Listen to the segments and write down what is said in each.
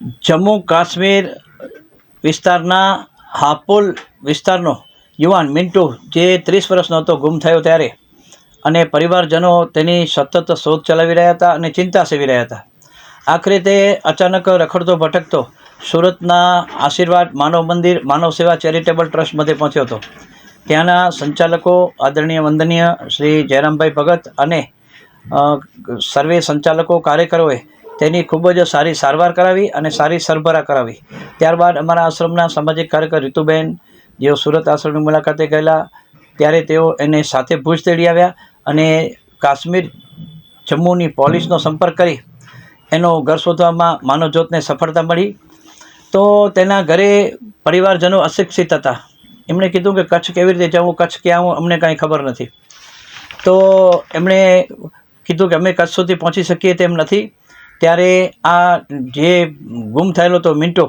જમ્મુ કાશ્મીર વિસ્તારના હાપુલ વિસ્તારનો યુવાન મિન્ટુ, જે ત્રીસ વર્ષનો હતો, ગુમ થયો ત્યારે. અને પરિવારજનો તેની સતત શોધ ચલાવી રહ્યા હતા અને ચિંતા સેવી રહ્યા હતા. આખરે તે અચાનક રખડતો ભટકતો સુરતના આશીર્વાદ માનવ મંદિર, માનવ સેવા ચેરિટેબલ ટ્રસ્ટ મધ્યે પહોંચ્યો હતો. ત્યાંના સંચાલકો, આદરણીય, વંદનીય શ્રી જયરામભાઈ ભગત અને સર્વે સંચાલકો, કાર્યકરોએ તેની ખૂબ જ સારી સારવાર કરાવી અને સારી સરભરા કરાવી. ત્યારબાદ અમારા આશ્રમના સામાજિક કાર્યકર રીતુબેન જેઓ સુરત આશ્રમની મુલાકાતે ગયેલા, ત્યારે તેઓ એને સાથે ભુજ તેડી આવ્યા અને કાશ્મીર જમ્મુની પોલીસનો સંપર્ક કરી. એનો ઘર શોધવામાં માનવજ્યોતને સફળતા મળી. તો તેના ઘરે પરિવારજનો અશિક્ષિત હતા. એમણે કીધું કે કચ્છ કેવી રીતે જવું, કચ્છ ક્યાં આવું, અમને કાંઈ ખબર નથી. તો એમણે કીધું કે અમે કચ્છ સુધી પહોંચી શકીએ તેમ નથી. ત્યારે આ જે ગુમ થયેલો હતો મિન્ટો,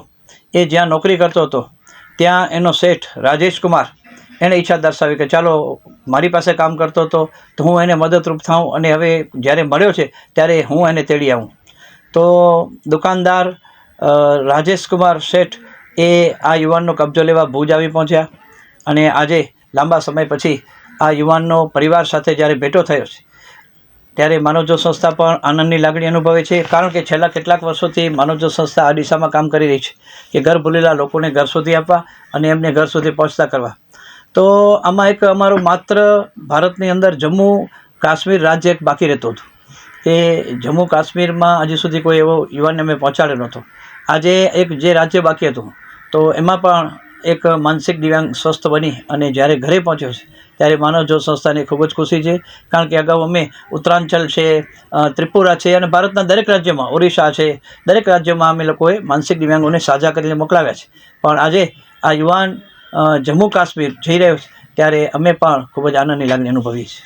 એ જ્યાં નોકરી કરતો હતો, ત્યાં એનો શેઠ રાજેશ કુમાર એણે ઈચ્છા દર્શાવી કે ચાલો મારી પાસે કામ કરતો હતો, તો હું એને મદદરૂપ થાઉં અને હવે જ્યારે મળ્યો છે ત્યારે હું એને તેડી આવું. તો દુકાનદાર રાજેશ કુમાર શેઠ એ આ યુવાનનો કબજો લેવા ભુજ આવી પહોંચ્યા અને આજે લાંબા સમય પછી આ યુવાનનો પરિવાર સાથે જ્યારે ભેટો થયો છે ત્યારે માનવજો સંસ્થા પણ આનંદની લાગણી અનુભવે છે, કારણ કે છેલ્લા કેટલાક વર્ષોથી માનવજો સંસ્થા આ દિશામાં કામ કરી રહી છે કે ઘર ભૂલેલા લોકોને ઘર સુધી આપવા અને એમને ઘર સુધી પહોંચતા કરવા. તો આમાં એક અમારું માત્ર ભારતની અંદર જમ્મુ કાશ્મીર રાજ્ય એક બાકી રહેતું હતું. એ જમ્મુ કાશ્મીરમાં હજી સુધી કોઈ એવો યુવાનને અમે પહોંચાડ્યો નહોતો. આજે એક જે રાજ્ય બાકી હતું, તો એમાં પણ એક માનસિક દિવ્યાંગ સ્વસ્થ બની અને જ્યારે ઘરે પહોંચ્યો છે ત્યારે માનવજ્યોત સંસ્થાને ખૂબ જ ખુશી છે. કારણ કે અગાઉ અમે ઉત્તરાંચલ છે ત્રિપુરા છે અને ભારતના દરેક રાજ્યમાં ઓરિસ્સા છે, દરેક રાજ્યમાં અમે લોકોએ માનસિક દિવ્યાંગોને સાજા કરીને મોકલાવ્યા છે. પણ આજે આ યુવાન જમ્મુ કાશ્મીર જઈ રહ્યો છે, ત્યારે અમે પણ ખૂબ જ આનંદની લાગણી અનુભવીએ છીએ.